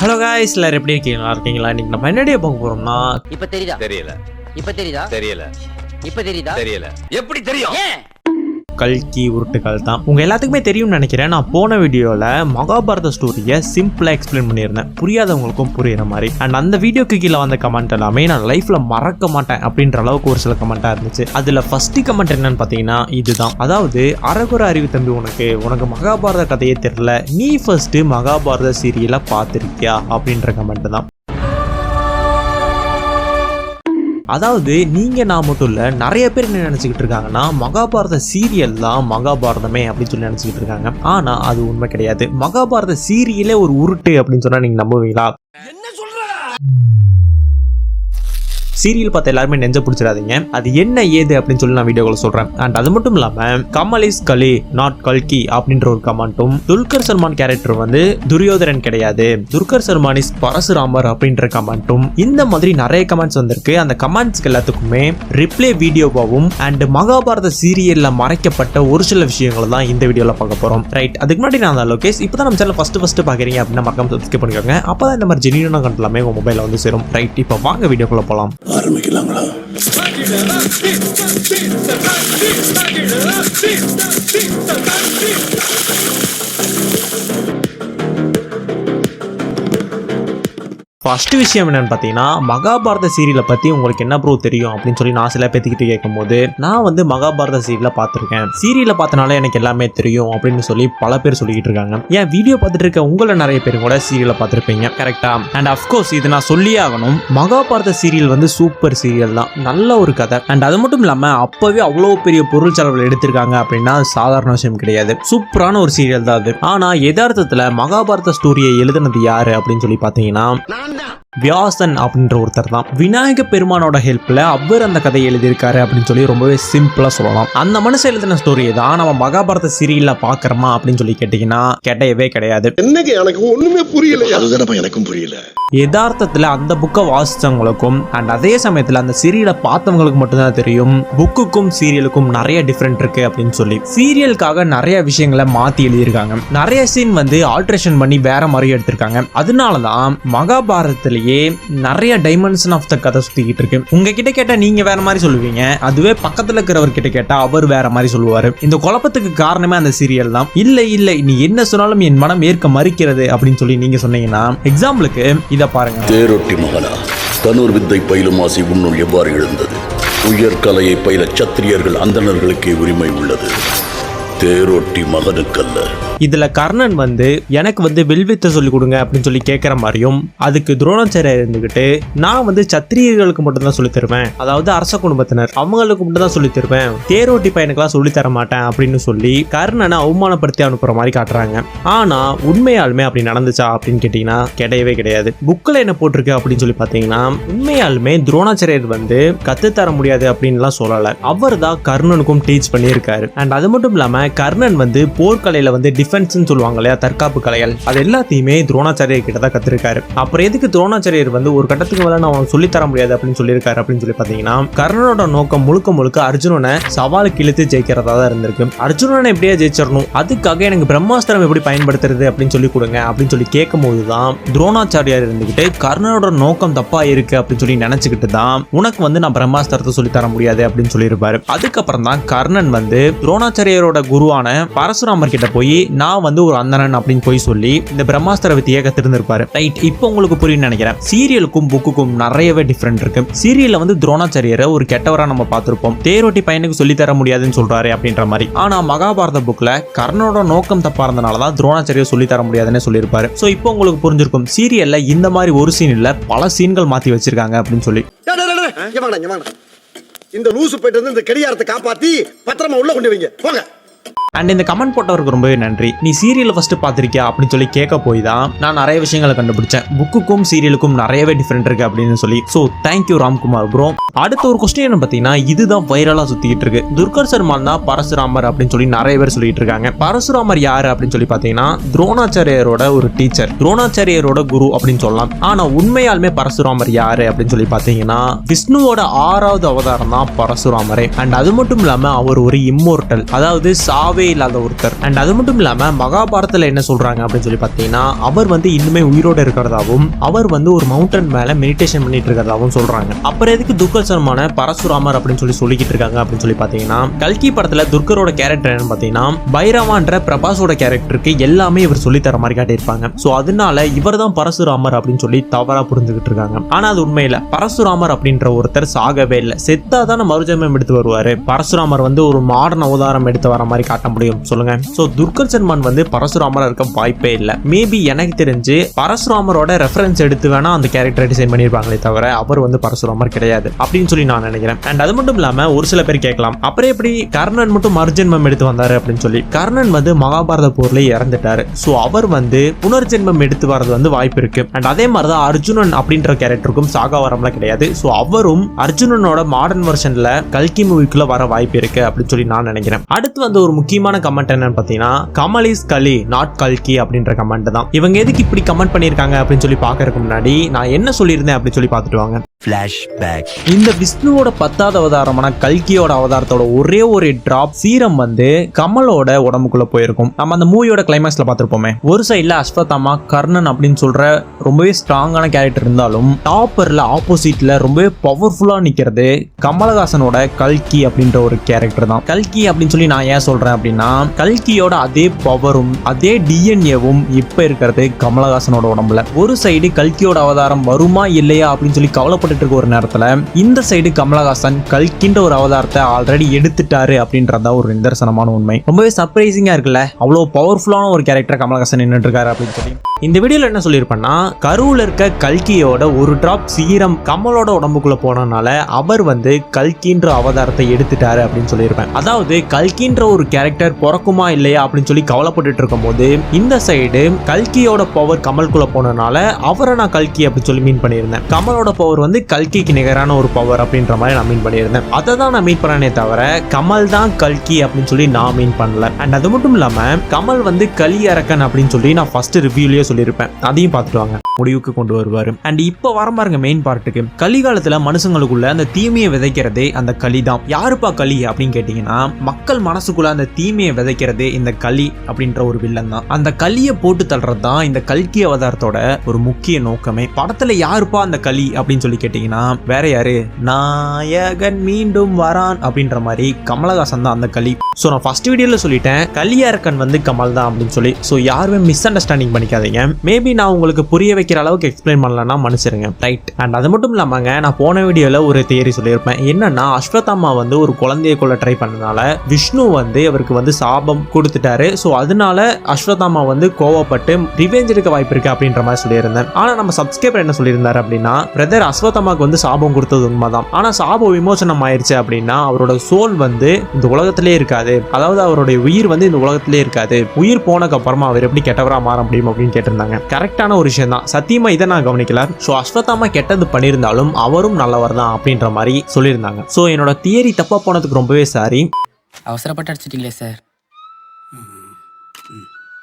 Hello guys எல்லாரும் எப்படி இருக்கீங்க? நல்லா இருக்கீங்களா? இன்னைக்கு நம்ம என்னடியே பார்க்க போறோம்னா? இப்ப தெரியுதா? தெரியல. இப்ப தெரியுதா? தெரியல. இப்ப தெரியுதா? தெரியல. எப்படி தெரியும்? ஏன்? கல்கி உருட்டுகள் தான். உங்க எல்லாத்துக்குமே தெரியும்னு நினைக்கிறேன். நான் போன வீடியோல மகாபாரத ஸ்டோரியை சிம்பிளா எக்ஸ்பிளைன் பண்ணியிருந்தேன். புரியாதவங்களுக்கும் புரியுற மாதிரி. அண்ட் அந்த வீடியோக்கு கீழே வந்த கமெண்ட் எல்லாமே நான் லைஃப்ல மறக்க மாட்டேன் அப்படின்ற அளவுக்கு ஒரு சில கமெண்டா இருந்துச்சு. அதுல ஃபர்ஸ்ட் கமெண்ட் என்னன்னு பாத்தீங்கன்னா இதுதான். அதாவது அரகுர அறிவு தம்பி உனக்கு உனக்கு மகாபாரத கதையே தெரியல. நீ ஃபர்ஸ்ட் மகாபாரத சீரியலை பார்த்திருக்கியா? அப்படின்ற கமெண்ட் தான். அதாவது நீங்கள் நான் மட்டும் இல்லை நிறைய பேர் என்ன நினச்சிக்கிட்டு இருக்காங்கன்னா மகாபாரத சீரியல் தான் மகாபாரதமே அப்படின்னு சொல்லி நினச்சிக்கிட்டு இருக்காங்க. ஆனால் அது உண்மை கிடையாது. மகாபாரத சீரியலே ஒரு உருட்டு அப்படின்னு சொன்னால் நீங்கள் நம்புவீங்களா? சீரியல் பார்த்த எல்லாருமே நெஞ்ச பிடிச்சிடாதீங்க. அது என்ன ஏது அப்படின்னு சொல்லி நான் வீடியோவில் சொல்றேன். அண்ட் அது மட்டும் இல்லாம கமல் இஸ் கலி நாட் கல்கி அப்படின்ற ஒரு கமெண்ட்டும் துல்கர் சல்மான் கேரக்டர் வந்து துரியோதரன் கிடையாது. துல்கர் சல்மான் இஸ் பரசுராமர் அப்படின்ற கமெண்ட்டும் இந்த மாதிரி நிறைய கமெண்ட்ஸ் வந்திருக்கு. அந்த கமெண்ட்ஸ்க்கு எல்லாத்துக்குமே ரிப்ளை வீடியோவாகவும் அண்ட் மகாபாரத சீரியல்ல மறைக்கப்பட்ட ஒரு சில விஷயங்களை தான் இந்த வீடியோல பார்க்க போறோம். ரைட் அதுக்கு முன்னாடி நான் அந்த லோகேஷ் இப்போ தான் நம்ம சேனல் ஃபர்ஸ்ட் ஃபர்ஸ்ட் பாக்குறீங்க அப்படின்னா மறக்காம சப்ஸ்கிரைப் பண்ணிக்கோங்க. அப்பதான் இந்த மாதிரி ஜெனியூனா கண்டலாமே எல்லாமே உங்க மொபைல வந்து சேரும். ரைட் இப்போ வாங்க வீடியோக்குள்ள போலாம். ஆரம்பிக்கலாங்களா? ஃபர்ஸ்ட் விஷயம் என்னன்னு பார்த்தீங்கன்னா மகாபாரத சீரியலை பற்றி உங்களுக்கு என்ன ப்ரோ தெரியும் அப்படின்னு சொல்லி நான் சில பேத்துக்கிட்ட கேட்கும்போது நான் வந்து மகாபாரத சீரியலை பார்த்துருக்கேன். சீரியலை பார்த்தனால எனக்கு எல்லாமே தெரியும் அப்படின்னு சொல்லி பல பேர் சொல்லிக்கிட்டு இருக்காங்க. ஏன் வீடியோ பார்த்துட்டு இருக்க உங்களை நிறைய பேர் கூட சீரியலை பார்த்துருப்பீங்க கரெக்டா அண்ட் அஃப்கோர்ஸ் இது நான் சொல்லியே ஆகணும். மகாபாரத சீரியல் வந்து சூப்பர் சீரியல் தான். நல்ல ஒரு கதை. அண்ட் அது மட்டும் இல்லாமல் அப்போவே அவ்வளோ பெரிய பொருள் செலவில் எடுத்திருக்காங்க அப்படின்னா சாதாரண விஷயம் கிடையாது. சூப்பரான ஒரு சீரியல் தான் அது. ஆனால் யதார்த்தத்தில் மகாபாரத ஸ்டோரியை எழுதுனது யார் அப்படின்னு சொல்லி பார்த்தீங்கன்னா என்ன வியாசன் அப்படின்ற ஒருத்தர் தான். விநாயக பெருமானோட ஹெல்ப்ல அவர் அந்த கதையை எழுதியிருக்காரு அப்படின்னு சொல்லி ரொம்பவே சிம்பிளா சொல்லலாம். அந்த மனுஷன் எழுதின ஸ்டோரியை தான் நம்ம மகாபாரத சீரியல்ல பாக்குறோமா அப்படின்னு சொல்லி கேட்டீங்கன்னா கேட்டவே கிடையாது. என்னங்க எனக்கு ஒண்ணுமே புரியல அதுதானப்பா எனக்கும் புரியல. யதார்த்தத்தில் அந்த புக்கை வாசித்தவங்களுக்கும் அண்ட் அதே சமயத்தில் அந்த சீரியலை பார்த்தவங்களுக்கு மட்டும்தான் தெரியும் புக்குக்கும் சீரியலுக்கும் நிறைய டிஃப்ரெண்ட் இருக்கு அப்படின்னு சொல்லி. சீரியலுக்காக நிறைய விஷயங்களை மாற்றி எழுதியிருக்காங்க. நிறைய சீன் வந்து ஆல்ட்ரேஷன் பண்ணி வேற மாதிரி எடுத்திருக்காங்க. அதனால தான் மகாபாரதத்திலேயே நிறைய டைமென்ஷன் ஆஃப் த கதை சுத்திக்கிட்டு இருக்கு. உங்ககிட்ட கேட்டா நீங்க வேற மாதிரி சொல்லுவீங்க. அதுவே பக்கத்துல இருக்கிறவர் கிட்ட கேட்டா அவர் வேற மாதிரி சொல்லுவாரு. இந்த குழப்பத்துக்கு காரணமே அந்த சீரியல் தான். இல்லை இல்லை நீ என்ன சொன்னாலும் என் மனம் ஏற்க மறுக்கிறது அப்படின்னு சொல்லி நீங்க சொன்னீங்கன்னா எக்ஸாம்பிளுக்கு இதை பாருங்க. தேரொட்டி மகனா தனூர் வித்தை பயிலும் ஆசை உன்னுள் எவ்வாறு எழுந்தது? உயர்கலையை பயில சத்திரியர்கள் அந்தணர்களுக்கே உரிமை உள்ளது. தேரொட்டி மகனுக்கல்ல. இதுல கர்ணன் வந்து எனக்கு வந்து வில்வித்தை சொல்லி கொடுங்க அப்படின்னு சொல்லி கேட்குற மாதிரியும் அதுக்கு துரோணாச்சாரியா இருந்துகிட்டு நான் வந்து சத்திரியர்களுக்கு மட்டும்தான் சொல்லி தருவேன். அதாவது அரச குடும்பத்தினர் அவங்களுக்கு மட்டும் தான் சொல்லி தருவேன். தேரோட்டி பையனுக்கெல்லாம் சொல்லி தர மாட்டேன் அப்படின்னு சொல்லி கர்ணனை அவமானப்படுத்தி அனுப்புற மாதிரி காட்டுறாங்க. ஆனா உண்மையாலுமே அப்படி நடந்துச்சா அப்படின்னு கேட்டீங்கன்னா கிடையவே கிடையாது. புக்கில் என்ன போட்டிருக்கு? அப்படின்னு சொல்லி பார்த்தீங்கன்னா உண்மையாலுமே துரோணாச்சாரியர் வந்து கத்துத்தர முடியாது அப்படின்லாம் சொல்லலை. அவர் தான் கர்ணனுக்கும் டீச் பண்ணியிருக்காரு. அண்ட் அது மட்டும் இல்லாம கர்ணன் வந்து போர்க்கலையில வந்து டிஃபென்ஸ்னு சொல்லுவாங்க இல்லையா தற்காப்பு கலைகள். அது எல்லாத்தையுமே துரோணாச்சாரியர் கிட்ட தான் கத்திருக்காரு. அப்புறம் எதுக்கு துரோணாச்சாரியர் வந்து ஒரு கட்டத்துக்கு மேல நான் அவனுக்கு சொல்லித் தர முடியாது அப்படின்னு சொல்லியிருக்காரு அப்படின்னு சொல்லி பார்த்தீங்கன்னா கர்ணனோட நோக்கம் முழுக்க முழுக்க அர்ஜுனனை சவாலுக்கு இழுத்து ஜெயிக்கிறதா தான் இருந்திருக்கு. அர்ஜுனனை எப்படியா ஜெயிச்சிடணும்? அதுக்காக எனக்கு பிரம்மாஸ்திரம் எப்படி பயன்படுத்துறது அப்படின்னு சொல்லி கொடுங்க அப்படின்னு சொல்லி கேட்கும்போது தான் துரோணாச்சாரியார் இருந்துகிட்டு கர்ணனோட நோக்கம் தப்பா இருக்கு அப்படின்னு சொல்லி நினைச்சுக்கிட்டு தான் உனக்கு வந்து நான் பிரம்மாஸ்திரத்தை சொல்லி தர முடியாது அப்படின்னு சொல்லியிருப்பாரு. அதுக்கப்புறம் தான் கர்ணன் வந்து துரோணாச்சாரியரோட குருவான பரசுராமர் கிட்ட போய் நான் வந்து ஒரு அந்தணன் அப்படின்னு போய் சொல்லி இந்த பிரம்மாஸ்திர வித்தியை கத்திருந்திருப்பாரு ரைட் இப்போ உங்களுக்கு புரியும் நினைக்கிறேன். சீரியலுக்கும் புக்குக்கும் நிறையவே டிஃப்ரெண்ட் இருக்கு. சீரியல்ல வந்து துரோணாச்சாரியரை ஒரு கெட்டவரா நம்ம பார்த்திருப்போம். தேரோட்டி பையனுக்கு சொல்லி தர முடியாதுன்னு சொல்றாரு அப்படின்ற மாதிரி. ஆனா மகாபாரத புக்ல கர்ணனோட நோக்கம் தப்பா இருந்தனால தான் துரோணாச்சாரியர் சொல்லி தர முடியாதுன்னு சொல்லியிருப்பாரு. ஸோ இப்போ உங்களுக்கு புரிஞ்சிருக்கும். சீரியல்ல இந்த மாதிரி ஒரு சீன் இல்ல பல சீன்கள் மாத்தி வச்சிருக்காங்க அப்படின்னு சொல்லி. இந்த லூசு போயிட்டு வந்து இந்த கடியாரத்தை காப்பாத்தி பத்திரமா உள்ள கொண்டு வைங்க. போங்க. அண்ட் இந்த கமெண்ட் போட்டவருக்கு ரொம்பவே நன்றி. நீ சீரியலை ஃபர்ஸ்ட் பார்த்திருக்கியா? அப்படின்னு சொல்லி கேட்க போய் தான் நான் நிறைய விஷயங்களை கண்டுபிடிச்சேன். புக்குக்கும் சீரியலுக்கும் நிறையவே டிஃப்ரெண்ட் இருக்கு அப்படின்னு சொல்லி. ஸோ தேங்க்யூ ராம்குமார் ப்ரோ அடுத்த ஒரு கொஸ்டின் என்ன பார்த்தீங்கன்னா இதுதான் வைரலாக சுத்திக்கிட்டு இருக்கு. துர்கர் சர்மான் தான் பரசுராமர் அப்படின்னு சொல்லி நிறைய பேர் சொல்லிட்டு இருக்காங்க. பரசுராமர் யார் அப்படின்னு சொல்லி பார்த்தீங்கன்னா துரோணாச்சாரியரோட ஒரு டீச்சர் துரோணாச்சாரியரோட குரு அப்படின்னு சொல்லலாம். ஆனால் உண்மையாலுமே பரசுராமர் யாரு அப்படின்னு சொல்லி பார்த்தீங்கன்னா விஷ்ணுவோட ஆறாவது அவதாரம் தான் பரசுராமரே. அண்ட் அது மட்டும் இல்லாமல் அவர் ஒரு இம்மோர்டல் அதாவது சாவே சாகவே இல்லாத ஒருத்தர். அண்ட் அது மட்டும் இல்லாம மகாபாரத்தில் என்ன சொல்றாங்க அப்படின்னு சொல்லி பார்த்தீங்கன்னா அவர் வந்து இன்னுமே உயிரோட இருக்கிறதாவும் அவர் வந்து ஒரு மவுண்டன் மேல மெடிடேஷன் பண்ணிட்டு இருக்கிறதாவும் சொல்றாங்க. அப்புறம் எதுக்கு துர்கசனமான பரசுராமர் அப்படின்னு சொல்லி சொல்லிக்கிட்டு இருக்காங்க அப்படின்னு சொல்லி பார்த்தீங்கன்னா கல்கி படத்துல துர்கரோட கேரக்டர் என்னன்னு பார்த்தீங்கன்னா பைரவான்ற பிரபாஸோட கேரக்டருக்கு எல்லாமே இவர் சொல்லி தர மாதிரி காட்டியிருப்பாங்க. ஸோ அதனால இவர் தான் பரசுராமர் அப்படின்னு சொல்லி தவறா புரிஞ்சுக்கிட்டு இருக்காங்க. ஆனா அது உண்மையில பரசுராமர் அப்படின்ற ஒருத்தர் சாகவே இல்லை. செத்தா தானே மறுஜன்மம் எடுத்து வருவாரு. பரசுராமர் வந்து ஒரு மாடர்ன் அவதாரம் எடுத்து வர மாதிரி காட்ட முடியும். சொல்லுங்க. ஸோ துர்கர் சன்மான் வந்து பரசுராமரா இருக்க வாய்ப்பே இல்லை. மேபி எனக்கு தெரிஞ்சு பரசுராமரோட ரெஃபரன்ஸ் எடுத்து வேணா அந்த கேரக்டரை டிசைன் பண்ணியிருப்பாங்களே தவிர அவர் வந்து பரசுராமர் கிடையாது அப்படின்னு சொல்லி நான் நினைக்கிறேன். அண்ட் அது மட்டும் இல்லாம ஒரு சில பேர் கேட்கலாம். அப்புறம் எப்படி கர்ணன் மட்டும் மறுஜென்மம் எடுத்து வந்தாரு அப்படின்னு சொல்லி. கர்ணன் வந்து மகாபாரத போர்ல இறந்துட்டாரு. ஸோ அவர் வந்து புனர்ஜென்மம் எடுத்து வரது வந்து வாய்ப்பு இருக்கு. அண்ட் அதே மாதிரி தான் அர்ஜுனன் அப்படின்ற கேரக்டருக்கும் சாகாவரம்லாம் கிடையாது. ஸோ அவரும் அர்ஜுனனோட மாடர்ன் வெர்ஷன்ல கல்கி மூவிக்குள்ள வர வாய்ப்பு இருக்கு அப்படின்னு சொல்லி நான் நினைக்கிறேன். அடுத்து வந்து ஒரு முக்கிய முக்கியமான கமெண்ட் என்னன்னு பார்த்தீங்கன்னா கமல் இஸ் கலி நாட் கல்கி அப்படின்ற கமெண்ட் தான். இவங்க எதுக்கு இப்படி கமெண்ட் பண்ணியிருக்காங்க அப்படின்னு சொல்லி பார்க்கறதுக்கு முன்னாடி நான் என்ன சொல்லியிருந்தேன் அப்படின்னு சொல்லி பார்த்துட்டு வாங்க. இந்த விஷ்ணுவோட பத்தாவது அவதாரமான கல்கியோட அவதாரத்தோட ஒரே ஒரு டிராப் சீரம் வந்து கமலோட உடம்புக்குள்ள போயிருக்கும். நம்ம அந்த மூவியோட கிளைமேக்ஸ்ல பார்த்திருப்போமே. ஒரு சைடுல அஸ்வத்தாமா கர்ணன் அப்படின்னு சொல்ற ரொம்பவே ஸ்ட்ராங்கான கேரக்டர் இருந்தாலும் டாப்பர்ல ஆப்போசிட்ல ரொம்பவே பவர்ஃபுல்லா நிக்கிறது கமலஹாசனோட கல்கி அப்படின்ற ஒரு கேரக்டர் தான். கல்கி அப்படின்னு சொல்லி நான் ஏன் சொல்றேன் அப்படின்னா கல்கியோட அதே பவரும் அதே டிஎன்ஏவும் இப்ப இருக்கிறது கமலஹாசனோட உடம்புல. ஒரு சைடு கல்கியோட அவதாரம் வருமா இல்லையா அப்படின்னு சொல்லி கவலைப்பட்டு இருக்க ஒரு நேரத்துல இந்த சைடு கமலஹாசன் கல்கின்ற ஒரு அவதாரத்தை ஆல்ரெடி எடுத்துட்டாரு அப்படின்றத ஒரு நிதர்சனமான உண்மை. ரொம்பவே சர்ப்ரைசிங்கா இருக்குல்ல? அவ்வளவு பவர்ஃபுல்லான ஒரு கேரக்டர் கமலஹாசன் நின்றுட்டு இருக்காரு அப்படின்னு சொல்லி. இந்த வீடியோல என்ன சொல்லியிருப்பேன்னா கருவில் இருக்க கல்கியோட ஒரு டிராப் சீரம் கமலோட உடம்புக்குள்ள போனனால அவர் வந்து கல்கின்ற அவதாரத்தை எடுத்துட்டாரு அப்படின்னு சொல்லியிருப்பேன். அதாவது கல்கின்ற ஒரு கேரக்டர் பிறக்குமா இல்லையா அப்படின்னு சொல்லி கவலைப்பட்டுட்டு இருக்கும்போது இந்த சைடு கல்கியோட பவர் கமல்குள்ள போனனால அவரை நான் கல்கி அப்படின்னு சொல்லி மீன் பண்ணியிருந்தேன். கமலோட பவர் வந்து கல்கிக்கு நிகரான ஒரு பவர் அப்படின்ற மாதிரி நான் மீன் பண்ணியிருந்தேன். அதை தான் நான் மீன் பண்ணனே தவிர கமல் தான் கல்கி அப்படின்னு சொல்லி நான் மீன் பண்ணல. அண்ட் அது மட்டும் இல்லாம கமல் வந்து கலி அரக்கன் அப்படின்னு சொல்லி நான் ஃபர்ஸ்ட் ரிவ்யூலயே சொல்லியிருப்பேன். அதையும் பார்த்துட்டு வாங்க. முடிவுக்கு கொண்டு வருவார். அண்ட் இப்போ வர பாருங்க மெயின் பார்ட்டுக்கு கலிகாலத்துல மனுஷங்களுக்குள்ள அந்த தீமையை விதைக்கிறதே அந்த களி தான் யாருப்பா களி அப்படின்னு கேட்டீங்கன்னா மக்கள் மனசுக்குள்ள அந்த தீமையை விதைக்கிறதே இந்த களி அப்படின்ற ஒரு வில்லன் தான். அந்த களியை போட்டு தள்ளுறது தான் இந்த கல்கி அவதாரத்தோட ஒரு முக்கிய நோக்கமே. படத்துல யாருப்பா அந்த களி அப்படின்னு சொல்லி கேட்டீங்கன்னா வேற யாரு? நாயகன் மீண்டும் வரான் அப்படின்ற மாதிரி கமலஹாசன் தான் அந்த களி ஸோ நான் ஃபர்ஸ்ட் வீடியோல சொல்லிட்டேன் கலியாரக்கன் வந்து கமல் தான் அப்படின்னு சொல்லி. ஸோ யாருமே மிஸ் அண்டர்ஸ்டாண்டிங் பண்ணிக்காதீங்க. மேபி நான் உங்களுக்கு புரிய வைக்கிற அளவுக்கு எக்ஸ்பிளைன் பண்ணலன்னா மன்னிச்சிருங்க. ரைட் அண்ட் அது மட்டும் இல்லாமங்க நான் போன வீடியோவில் ஒரு தியரி சொல்லியிருப்பேன். என்னன்னா அஸ்வத்தம்மா வந்து ஒரு குழந்தையை கொள்ள ட்ரை பண்ணனால விஷ்ணு வந்து அவருக்கு வந்து சாபம் கொடுத்துட்டாரு. ஸோ அதனால அஸ்வத்தாமா வந்து கோவப்பட்டு ரிவெஞ்ச் எடுக்க வாய்ப்பு இருக்கு அப்படின்ற மாதிரி சொல்லியிருந்தேன். ஆனால் நம்ம சப்ஸ்கிரைபர் என்ன சொல்லியிருந்தாரு அப்படின்னா பிரதர் அஸ்வத்தம்மாக்கு வந்து சாபம் கொடுத்தது உண்மைதான். ஆனால் சாபம் விமோசனம் ஆயிடுச்சு அப்படின்னா அவரோட சோல் வந்து இந்த உலகத்திலே இருக்காது. அதாவது அவருடைய உயிர் வந்து இந்த உலகத்திலே இருக்காது. உயிர் போனதுக்கு அப்புறமா அவர் எப்படி கெட்டவராக மாற முடியும் அப்படின்னு கேட்டிருந்தாங்க. கரெக்டான ஒரு விஷயம் தான் சத்தியமா இதை நான் கவனிக்கல. ஸோ அஸ்வத்தாமா கெட்டது பண்ணியிருந்தாலும் அவரும் நல்லவர் தான் அப்படின்ற மாதிரி சொல்லியிருந்தாங்க. ஸோ என்னோட தியரி தப்பா போனதுக்கு ரொம்பவே சாரி அவசரப்பட்டு அடிச்சிட்டீங்களே சார்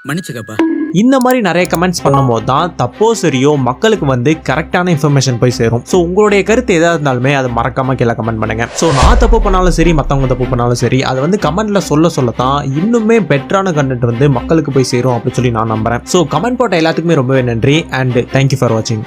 மன்னிச்சுக்கப்பா. இந்த மாதிரி நிறைய கமெண்ட்ஸ் பண்ணும்போது தான் தப்போ சரியோ மக்களுக்கு வந்து கரெக்டான இன்ஃபர்மேஷன் போய் சேரும். ஸோ உங்களுடைய கருத்து எதாக இருந்தாலுமே அதை மறக்காம கீழே கமெண்ட் பண்ணுங்க. ஸோ நான் தப்பு பண்ணாலும் சரி மற்றவங்க தப்பு பண்ணாலும் சரி அதை வந்து கமெண்ட்ல சொல்ல சொல்ல தான் இன்னுமே பெட்டரான கண்டென்ட் வந்து மக்களுக்கு போய் சேரும் அப்படின்னு சொல்லி நான் நம்புறேன். ஸோ கமெண்ட் போட்ட எல்லாத்துக்குமே ரொம்பவே நன்றி அண்ட் தேங்க்யூ ஃபார் வாட்சிங்